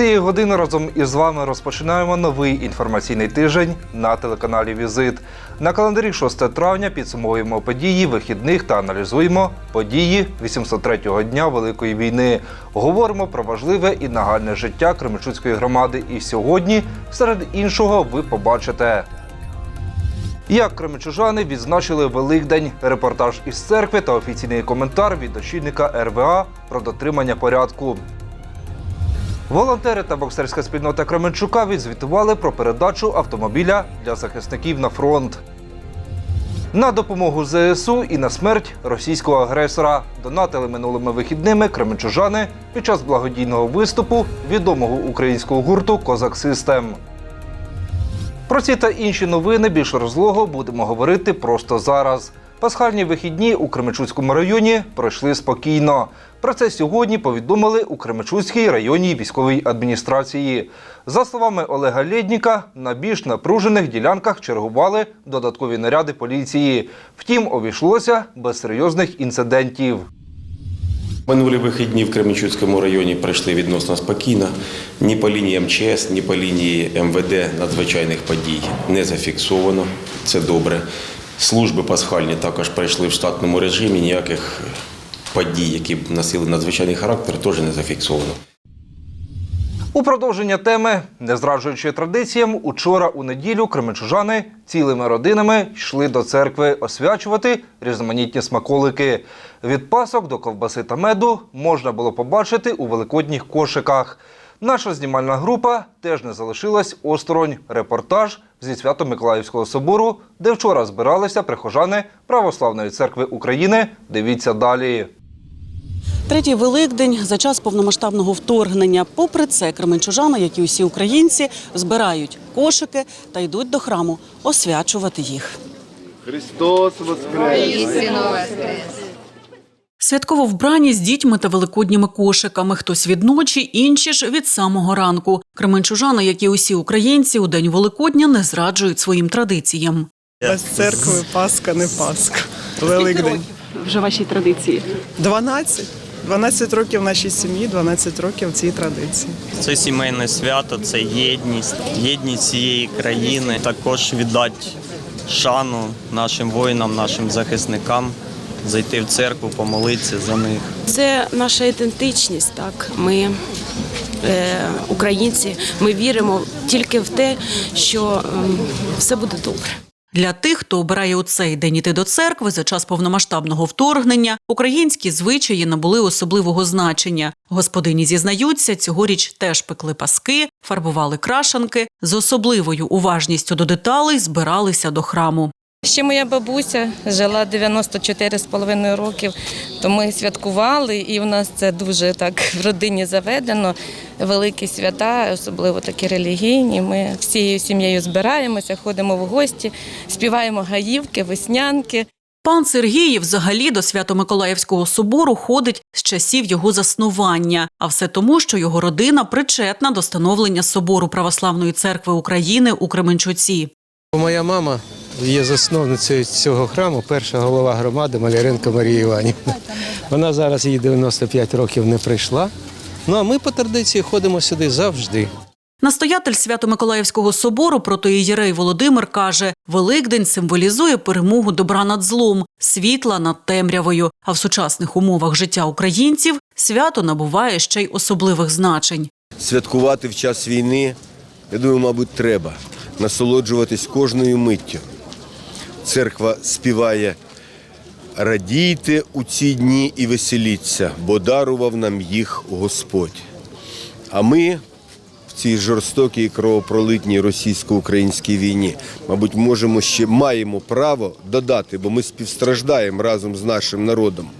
Цієї години разом із вами розпочинаємо новий інформаційний тиждень на телеканалі Візит. На календарі 6 травня підсумовуємо події вихідних та аналізуємо події 803-го дня Великої війни. Говоримо про важливе і нагальне життя Кременчуцької громади. І сьогодні, серед іншого, ви побачите. Як кременчужани відзначили Великдень, репортаж із церкви та офіційний коментар від очільника РВА про дотримання порядку. Волонтери та боксерська спільнота Кременчука відзвітували про передачу автомобіля для захисників на фронт. На допомогу ЗСУ і на смерть російського агресора донатили минулими вихідними кременчужани під час благодійного виступу відомого українського гурту Козак Систем. Про ці та інші новини більш розлого будемо говорити просто зараз. Пасхальні вихідні у Кременчуцькому районі пройшли спокійно. Про це сьогодні повідомили у Кременчуцькій районній військовій адміністрації. За словами Олега Лєдніка, на більш напружених ділянках чергували додаткові наряди поліції. Втім, обійшлося без серйозних інцидентів. Минулі вихідні в Кременчуцькому районі пройшли відносно спокійно. Ні по лінії МЧС, ні по лінії МВД надзвичайних подій не зафіксовано. Це добре. Служби пасхальні також пройшли в штатному режимі. Ніяких подій, які б носили надзвичайний характер, теж не зафіксовано. У продовження теми, не зраджуючи традиціям, учора у неділю кременчужани цілими родинами йшли до церкви освячувати різноманітні смаколики. Від пасок до ковбаси та меду можна було побачити у великодніх кошиках. Наша знімальна група теж не залишилась осторонь. Репортаж зі Свято-Миколаївського собору, де вчора збиралися прихожани Православної церкви України. Дивіться далі. Третій Великдень за час повномасштабного вторгнення. Попри це, кременчужани, як і усі українці, збирають кошики та йдуть до храму освячувати їх. Христос воскрес! Святково вбрані з дітьми та великодніми кошиками. Хтось від ночі, інші ж від самого ранку. Кременчужани, як і усі українці, у день Великодня не зраджують своїм традиціям. Без церкви Пасха не Пасха. Великдень. Вже вашій традиції. 12. 12 років в нашій сім'ї, 12 років цій традиції. Це сімейне свято, це єдність, єдність цієї країни. Також віддати шану нашим воїнам, нашим захисникам, зайти в церкву, помолитися за них. Це наша ідентичність. Так, ми е, українці, ми віримо тільки в те, що ем, все буде добре. Для тих, хто обирає у цей день іти до церкви за час повномасштабного вторгнення, українські звичаї набули особливого значення. Господині зізнаються, цьогоріч теж пекли паски, фарбували крашанки, з особливою уважністю до деталей збиралися до храму. Ще моя бабуся жила 94,5 років, то ми святкували, і в нас це дуже так в родині заведено. Великі свята, особливо такі релігійні. Ми всією сім'єю збираємося, ходимо в гості, співаємо гаївки, веснянки. Пан Сергій взагалі до Свято-Миколаївського собору ходить з часів його заснування, а все тому, що його родина причетна до становлення собору Православної церкви України у Кременчуці. Моя мама є засновницею цього храму, перша голова громади Маляренко Марія Іванівна. Вона зараз їй 95 років не прийшла. Ну а ми по традиції ходимо сюди завжди. Настоятель Свято-Миколаївського собору протоієрей Володимир каже, Великдень символізує перемогу добра над злом, світла над темрявою. А в сучасних умовах життя українців свято набуває ще й особливих значень. Святкувати в час війни, я думаю, мабуть, треба насолоджуватись кожною миттю. Церква співає радійте у ці дні і веселіться, бо дарував нам їх Господь. А ми в цій жорстокій кровопролитній російсько-українській війні, мабуть, можемо ще маємо право додати, бо ми співстраждаємо разом з нашим народом.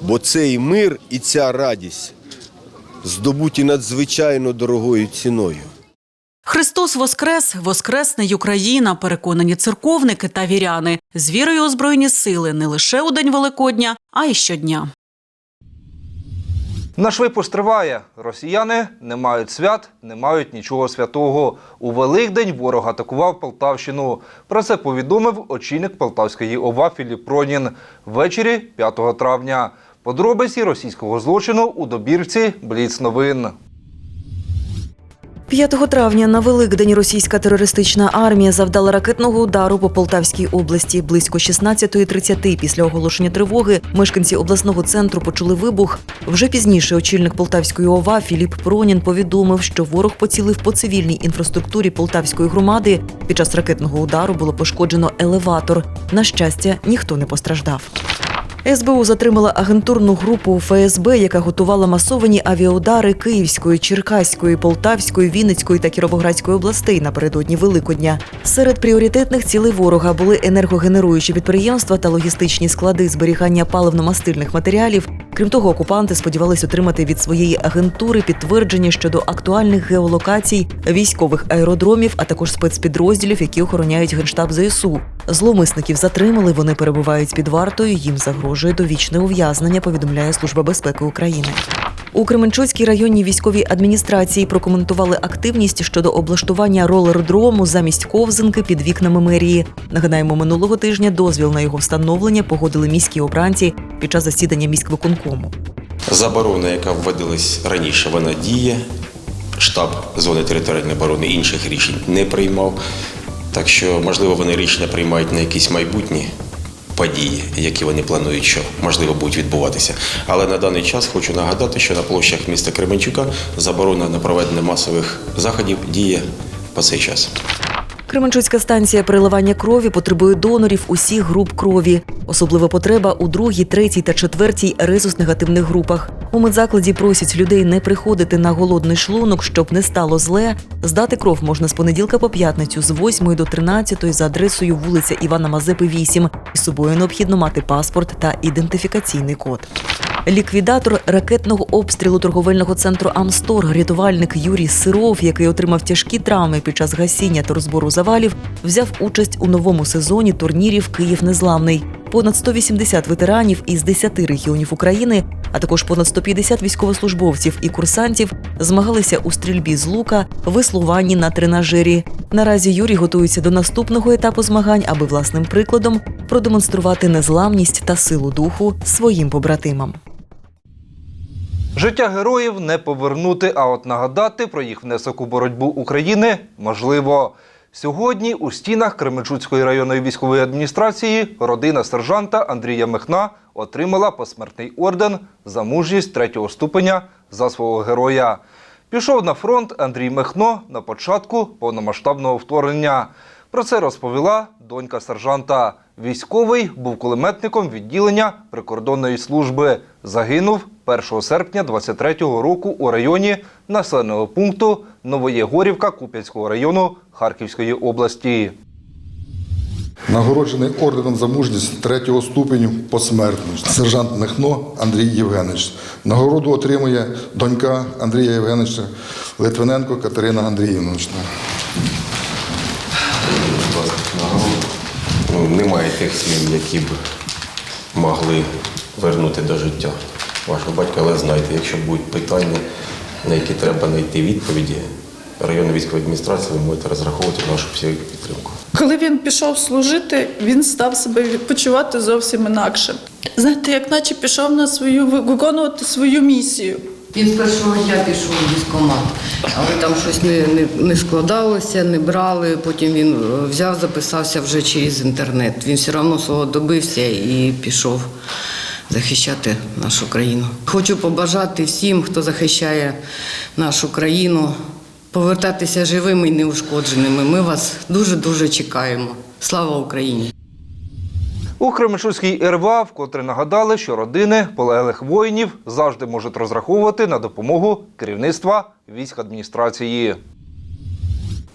Бо цей мир і ця радість здобуті надзвичайно дорогою ціною. Христос Воскрес, Воскресне Україна, переконані церковники та віряни, з вірою у збройні сили не лише у День Великодня, а й щодня. Наш випуск триває. Росіяни не мають свят, не мають нічого святого. У Великдень ворог атакував Полтавщину. Про це повідомив очільник Полтавської ОВА Філіп Пронін ввечері 5 травня. Подробиці російського злочину у добірці Бліц новин. 5 травня на Великдень російська терористична армія завдала ракетного удару по Полтавській області. Близько 16.30 після оголошення тривоги мешканці обласного центру почули вибух. Вже пізніше очільник Полтавської ОВА Філіп Пронін повідомив, що ворог поцілив по цивільній інфраструктурі Полтавської громади. Під час ракетного удару було пошкоджено елеватор. На щастя, ніхто не постраждав. СБУ затримала агентурну групу ФСБ, яка готувала масовані авіаудари Київської, Черкаської, Полтавської, Вінницької та Кіровоградської областей напередодні Великодня. Серед пріоритетних цілей ворога були енергогенеруючі підприємства та логістичні склади зберігання паливно-мастильних матеріалів. Крім того, окупанти сподівались отримати від своєї агентури підтвердження щодо актуальних геолокацій військових аеродромів, а також спецпідрозділів, які охороняють генштаб ЗСУ. Зловмисників затримали. Вони перебувають під вартою. Їм загрожує довічне ув'язнення. Повідомляє Служба безпеки України. У Кременчуцькій районній військовій адміністрації прокоментували активність щодо облаштування ролердрому замість ковзанки під вікнами мерії. Нагадаємо, минулого тижня дозвіл на його встановлення погодили міські обранці під час засідання міськвиконкому. Заборона, яка вводилась раніше, вона діє. Штаб зони територіальної оборони інших рішень не приймав. Так що, можливо, вони рішення приймають на якісь майбутні події, які вони планують, що можливо будуть відбуватися. Але на даний час хочу нагадати, що на площах міста Кременчука заборона на проведення масових заходів діє по цей час. Кременчуцька станція переливання крові потребує донорів усіх груп крові. Особлива потреба у другій, третій та четвертій резус-негативних групах. У медзакладі просять людей не приходити на голодний шлунок, щоб не стало зле. Здати кров можна з понеділка по п'ятницю з 8 до 13 за адресою вулиця Івана Мазепи, 8. Із собою необхідно мати паспорт та ідентифікаційний код. Ліквідатор ракетного обстрілу торговельного центру Амстор, рятувальник Юрій Сиров, який отримав тяжкі травми під час гасіння та розбору завалів, взяв участь у новому сезоні турнірів Київ Незламний. Понад 180 ветеранів із 10 регіонів України, а також понад 150 військовослужбовців і курсантів змагалися у стрільбі з лука, веслуванні на тренажері. Наразі Юрій готується до наступного етапу змагань, аби власним прикладом продемонструвати незламність та силу духу своїм побратимам. Життя героїв не повернути, а от нагадати про їх внесок у боротьбу України можливо. Сьогодні у стінах Кременчуцької районної військової адміністрації родина сержанта Андрія Михна отримала посмертний орден за мужність третього ступеня за свого героя. Пішов на фронт Андрій Михно на початку повномасштабного вторгнення. Про це розповіла донька сержанта. Військовий був кулеметником відділення прикордонної служби. Загинув 1 серпня 23-го року у районі населеного пункту Новоєгорівка Куп'янського району Харківської області. Нагороджений орденом за мужність третього ступеню посмертно. Сержант Мехно Андрій Євгенович. Нагороду отримує донька Андрія Євгеновича Литвиненко Катерина Андріївна. Ну, немає тих слів, які б могли вернути до життя вашого батька, але знайте, якщо будуть питання, на які треба знайти відповіді, районна військова адміністрація, ви можете розраховувати на нашу всю підтримку. Коли він пішов служити, він став себе почувати зовсім інакше. Знаєте, як наче пішов на свою виконувати свою місію. Він з першого дня пішов у військкомат, але там щось не, не, не складалося, не брали. Потім він е, взяв, записався вже через інтернет. Він все одно свого добився і пішов захищати нашу країну. Хочу побажати всім, хто захищає нашу країну, повертатися живими і неушкодженими. Ми вас дуже дуже чекаємо. Слава Україні! У Кременчуцькій РВА вкотре нагадали, що родини полеглих воїнів завжди можуть розраховувати на допомогу керівництва військ адміністрації.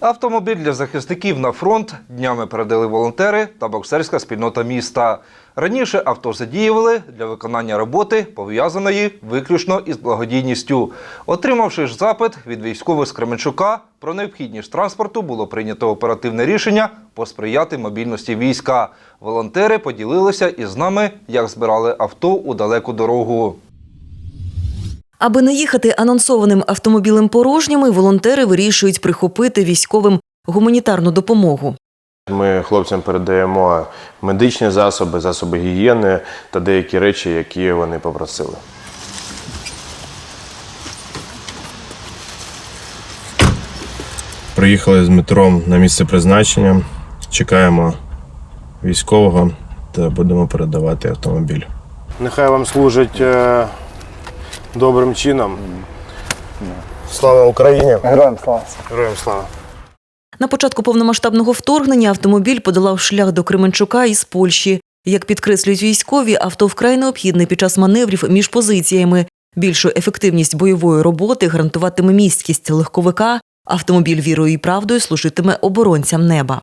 Автомобіль для захисників на фронт днями передали волонтери та боксерська спільнота міста. Раніше авто задіювали для виконання роботи, пов'язаної виключно із благодійністю. Отримавши ж запит від військових з Кременчука про необхідність транспорту, було прийнято оперативне рішення посприяти мобільності війська. Волонтери поділилися із нами, як збирали авто у далеку дорогу. Аби не їхати анонсованим автомобілем порожніми, волонтери вирішують прихопити військовим гуманітарну допомогу. Ми хлопцям передаємо медичні засоби, засоби гігієни та деякі речі, які вони попросили. Приїхали з метром на місце призначення. Чекаємо військового та будемо передавати автомобіль. Нехай вам служить е, добрим чином. Слава Україні! Героям слава. Героям слава! На початку повномасштабного вторгнення автомобіль подолав шлях до Кременчука із Польщі. Як підкреслюють військові, авто вкрай необхідне під час маневрів між позиціями. Більшу ефективність бойової роботи гарантуватиме місткість легковика. Автомобіль вірою і правдою служитиме оборонцям неба.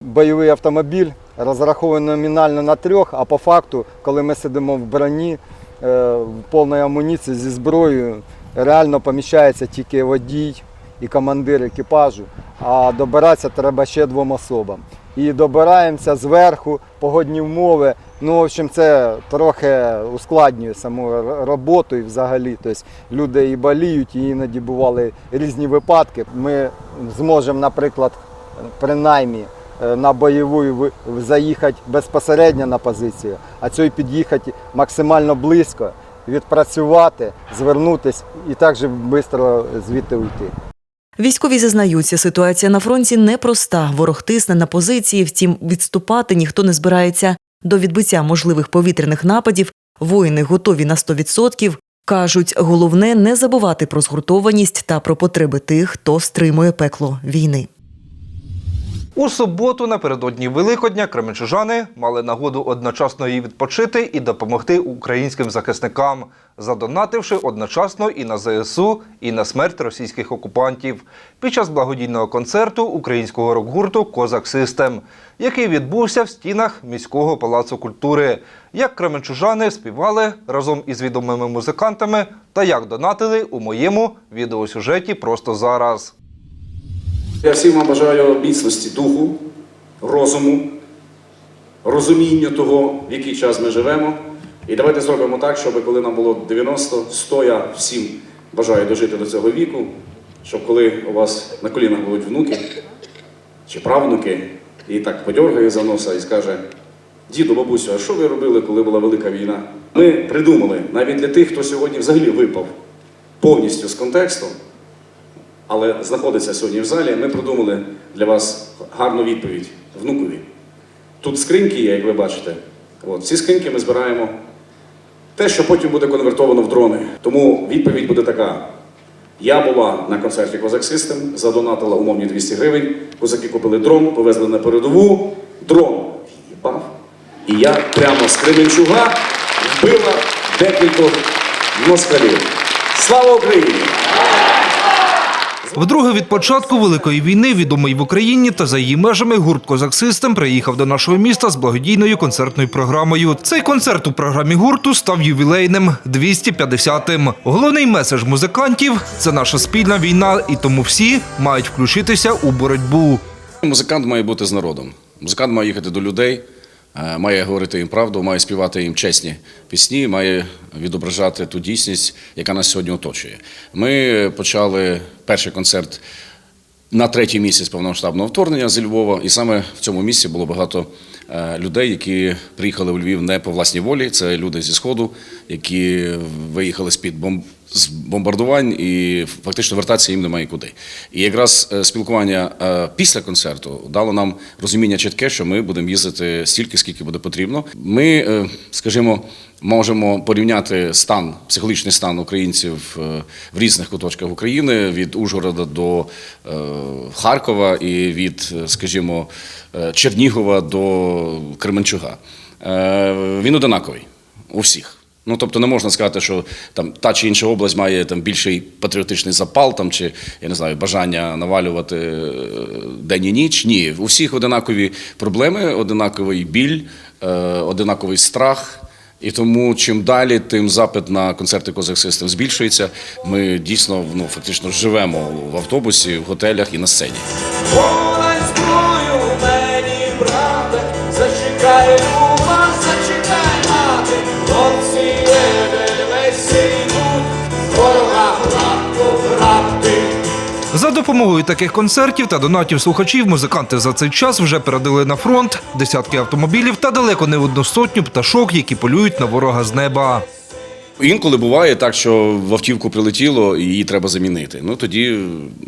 Бойовий автомобіль розрахований номінально на трьох, а по факту, коли ми сидимо в броні, в повній амуніції зі зброєю, реально поміщається тільки водій і командир екіпажу, а добиратися треба ще двом особам. І добираємося зверху, погодні умови. Ну, в общем, це трохи ускладнює саму роботу і взагалі. Тобто люди і боліють, і іноді бували різні випадки. Ми зможемо, наприклад, принаймні е, на бойову заїхати безпосередньо на позицію, а цю під'їхати максимально близько, відпрацювати, звернутися і так же швидко звідти уйти. Військові зізнаються, ситуація на фронті непроста. Ворог тисне на позиції, втім, відступати ніхто не збирається. До відбиття можливих повітряних нападів воїни готові на 100%. Кажуть, головне не забувати про згуртованість та про потреби тих, хто стримує пекло війни. У суботу напередодні Великодня кременчужани мали нагоду одночасно і відпочити і допомогти українським захисникам, задонативши одночасно і на ЗСУ, і на смерть російських окупантів під час благодійного концерту українського рок-гурту Козак Систем, який відбувся в стінах міського палацу культури. Як кременчужани співали разом із відомими музикантами та як донатили у моєму відеосюжеті просто зараз. Я всім вам бажаю міцності духу, розуму, розуміння того, в який час ми живемо. І давайте зробимо так, щоб коли нам було 90, 100, я всім бажаю дожити до цього віку, щоб коли у вас на колінах будуть внуки чи правнуки, і так подьоргає за носа і скаже: діду, бабусю, а що ви робили, коли була велика війна? Ми придумали навіть для тих, хто сьогодні взагалі випав повністю з контексту, але знаходиться сьогодні в залі, ми придумали для вас гарну відповідь внукові. Тут скриньки є, як ви бачите. От, ці скриньки ми збираємо те, що потім буде конвертовано в дрони. Тому відповідь буде така. Я була на концерті Козак System, задонатила умовні 200 гривень. Козаки купили дрон, повезли на передову. Дрон в'їбав. І я прямо з Кременчуга вбила декількох москалів. Слава Україні! Вдруге від початку Великої війни відомий в Україні та за її межами гурт Козак Систем приїхав до нашого міста з благодійною концертною програмою. Цей концерт у програмі гурту став ювілейним 250-тим. Головний меседж музикантів це наша спільна війна, і тому всі мають включитися у боротьбу. Музикант має бути з народом. Музикант має їхати до людей, має говорити їм правду, має співати їм чесні пісні, має відображати ту дійсність, яка нас сьогодні оточує. Ми почали перший концерт на третій місяць повномасштабного вторгнення зі Львова, і саме в цьому місці було багато е, людей, які приїхали у Львів не по власній волі. Це люди зі сходу, які виїхали з під бомб з бомбардувань, і фактично вертатися їм немає куди. І якраз е, спілкування е, після концерту дало нам розуміння чітке, що ми будемо їздити стільки, скільки буде потрібно. Ми, е, скажімо, можемо порівняти стан, психологічний стан українців в різних куточках України від Ужгорода до Харкова і від, скажімо, Чернігова до Кременчуга. Він одинаковий у всіх. Ну, тобто не можна сказати, що там та чи інша область має там більший патріотичний запал, там чи я не знаю, бажання навалювати е, день і ніч. Ні, у всіх одинакові проблеми, одинаковий біль, е, одинаковий страх. І тому чим далі, тим запит на концерти Козак Систем збільшується. Ми дійсно ну фактично живемо в автобусі, в готелях і на сцені. Допомогою таких концертів та донатів слухачів музиканти за цей час вже передали на фронт десятки автомобілів та далеко не одну сотню пташок, які полюють на ворога з неба. Інколи буває так, що в автівку прилетіло і її треба замінити. Ну тоді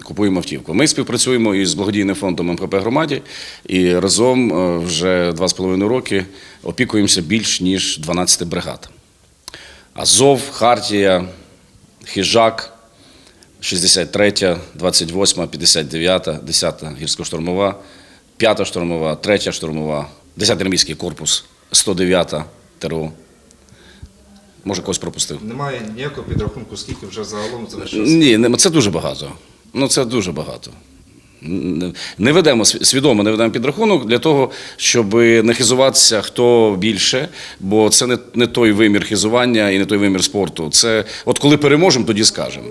купуємо автівку. Ми співпрацюємо із благодійним фондом МХП громаді і разом е, вже два з половиною роки опікуємося більш ніж 12 бригад. Азов, Хартія, Хижак, 63, 28, 59, 10 гірсько-штурмова, 5 штурмова, 3 штурмова, 10 армійський корпус, 109 ТРО. Може, когось пропустив. Немає ніякого підрахунку, скільки вже загалом залишилося. Ні, це дуже багато. Ну, це дуже багато. Не- Не ведемо свідомо, не ведемо підрахунок для того, щоб не хизуватися хто більше, бо це не, не той вимір хизування і не той вимір спорту. Це от коли переможемо, тоді скажемо.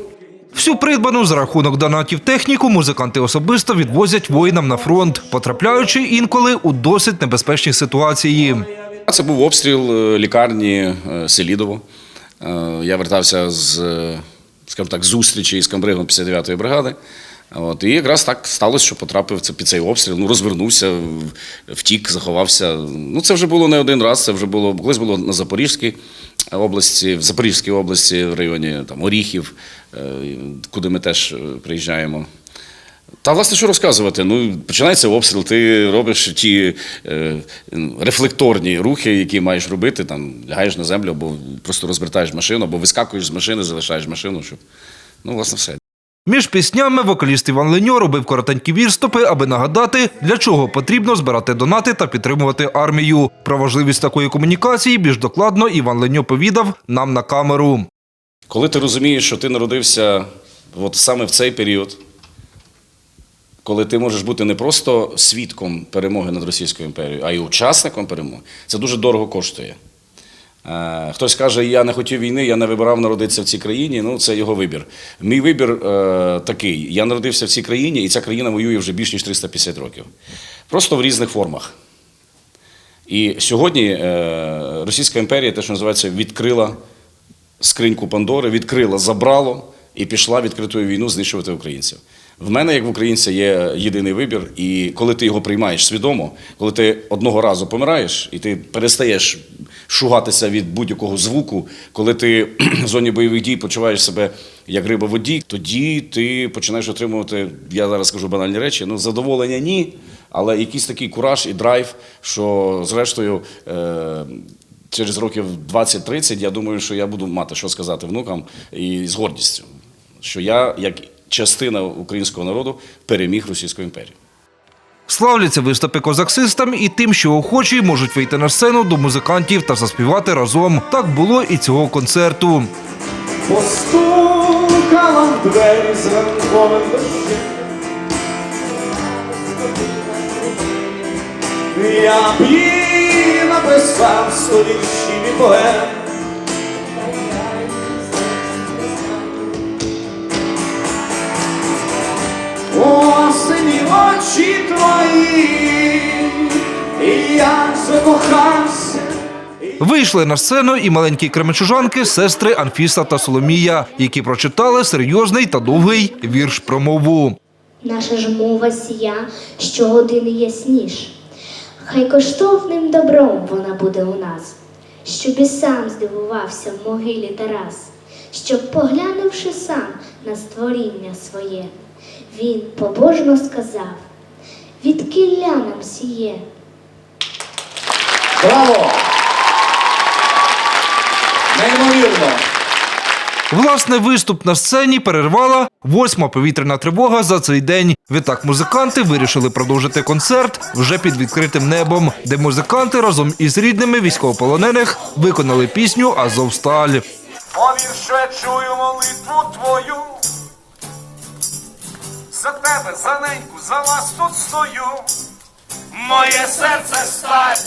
Всю придбану за рахунок донатів техніку музиканти особисто відвозять воїнам на фронт, потрапляючи інколи у досить небезпечні ситуації. Це був обстріл е, лікарні е, Селідово. Е, Я вертався з, скажімо так, зустрічі із камбригом 59-ї бригади. От, і якраз так сталося, що потрапив під цей обстріл. Ну, розвернувся, втік, заховався. Ну, це вже було не один раз. Це вже було колись було на Запорізькій області, в Запорізькій області, в районі там, Оріхів, е, куди ми теж е, приїжджаємо. Та власне, що розказувати? Ну, починається обстріл, ти робиш ті е, рефлекторні рухи, які маєш робити, там лягаєш на землю, або просто розвертаєш машину, або вискакуєш з машини, залишаєш машину. Щоб... Ну, власне, все. Між піснями вокаліст Іван Леньо робив коротенькі відступи, аби нагадати, для чого потрібно збирати донати та підтримувати армію. Про важливість такої комунікації більш докладно Іван Леньо повідав нам на камеру. Коли ти розумієш, що ти народився от саме в цей період, коли ти можеш бути не просто свідком перемоги над Російською імперією, а й учасником перемоги, це дуже дорого коштує. Е, Хтось каже, я не хотів війни, я не вибирав народитися в цій країні. Ну, це його вибір. Мій вибір е, такий: я народився в цій країні, і ця країна воює вже більш ніж 350 років. Просто в різних формах. І сьогодні е, Російська імперія, те, що називається, відкрила скриньку Пандори, відкрила, забрало і пішла відкритою війну знищувати українців. В мене, як в українця, є єдиний вибір, і коли ти його приймаєш свідомо, коли ти одного разу помираєш і ти перестаєш шугатися від будь-якого звуку, коли ти в зоні бойових дій почуваєш себе як риба в воді, тоді ти починаєш отримувати, я зараз скажу банальні речі, ну задоволення ні, але якийсь такий кураж і драйв, що зрештою. Е- через років 20-30 я думаю, що я буду мати що сказати внукам і з гордістю, що я, як частина українського народу, переміг Російську імперію. Славляться виступи козаксистам і тим, що охочі можуть вийти на сцену до музикантів та заспівати разом. Так було і цього концерту. Постукала в двері з ранковим дощем. Я б їй написав сто поем. Очі твої, і я закохався. Вийшли на сцену і маленькі кременчужанки, сестри Анфіса та Соломія, які прочитали серйозний та довгий вірш про мову. Наша ж мова сія щогодини ясніш. Хай коштовним добром вона буде у нас, щоб і сам здивувався в могилі Тарас, щоб, поглянувши сам на створіння своє, він побожно сказав, від кілля нам сіє. Браво! Неймовірно! Власне, виступ на сцені перервала восьма повітряна тривога за цей день. Відтак музиканти вирішили продовжити концерт вже під відкритим небом, де музиканти разом із рідними військовополонених виконали пісню Азовсталь. Повір, що я чую молитву твою. За тебе, за неньку, за вас тут стою. Моє серце сталь,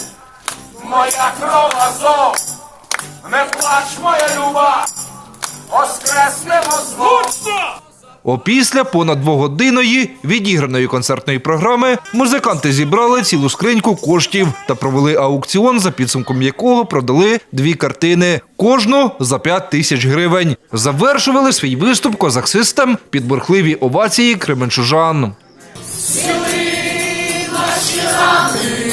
моя кров азов. Не плач, моя люба, воскреснемо знов. Опісля понад двогодинної відіграної концертної програми музиканти зібрали цілу скриньку коштів та провели аукціон, за підсумком якого продали дві картини, кожну за 5 тисяч гривень. Завершували свій виступ козаксистам під бурхливі овації кременчужан. Сіли наші рани,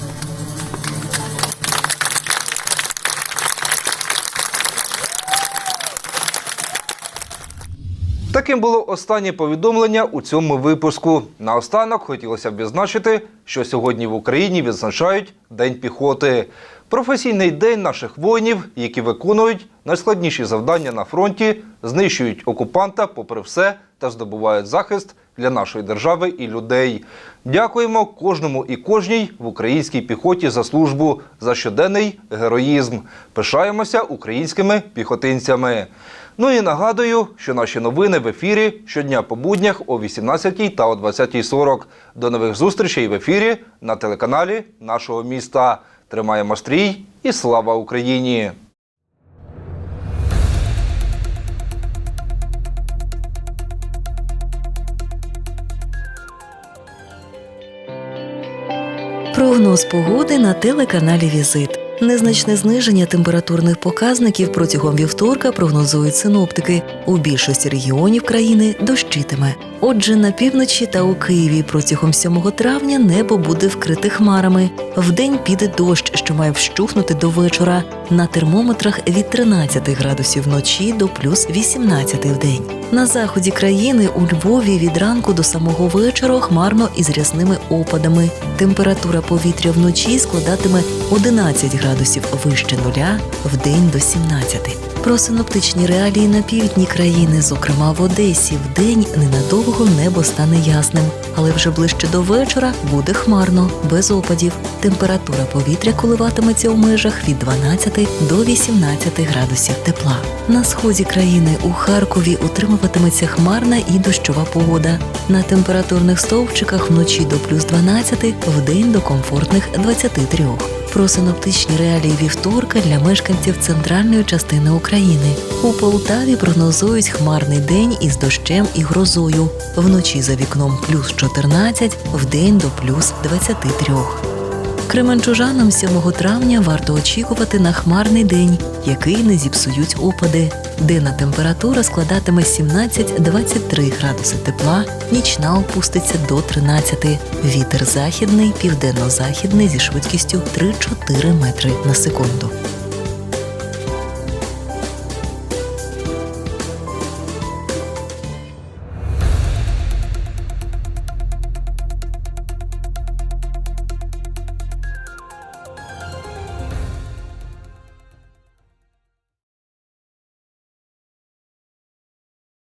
Таким було останнє повідомлення у цьому випуску. Наостанок хотілося б відзначити, що сьогодні в Україні відзначають День піхоти. Професійний день наших воїнів, які виконують найскладніші завдання на фронті, знищують окупанта попри все та здобувають захист для нашої держави і людей. Дякуємо кожному і кожній в українській піхоті за службу, за щоденний героїзм. Пишаємося українськими піхотинцями. Ну і нагадую, що наші новини в ефірі щодня по буднях о 18 та о 20.40. До нових зустрічей в ефірі на телеканалі нашого міста. Тримаємо стрій і слава Україні! Прогноз погоди на телеканалі Візит. Незначне зниження температурних показників протягом вівторка прогнозують синоптики. У більшості регіонів країни дощитиме. Отже, на півночі та у Києві протягом 7 травня небо буде вкрите хмарами. Вдень піде дощ, що має вщухнути до вечора. На термометрах від 13 градусів вночі до плюс 18 в день. На заході країни у Львові від ранку до самого вечора хмарно із рясними опадами. Температура повітря вночі складатиме 11 градусів вище нуля, вдень до 17. Про синоптичні реалії на півдні країни, зокрема в Одесі, вдень ненадовго небо стане ясним, але вже ближче до вечора буде хмарно, без опадів. Температура повітря коливатиметься у межах від 12 до 18 градусів тепла. На сході країни у Харкові утримуватиметься хмарна і дощова погода. На температурних стовпчиках вночі до плюс 12, вдень до комфортних 23. Про синоптичні реалії вівторка для мешканців центральної частини України. У Полтаві прогнозують хмарний день із дощем і грозою. Вночі за вікном плюс 14, вдень до плюс 23. Кременчужанам 7 травня варто очікувати на хмарний день, який не зіпсують опади. Денна температура складатиме 17-23 градуси тепла, нічна опуститься до 13. Вітер західний, південно-західний зі швидкістю 3-4 метри на секунду.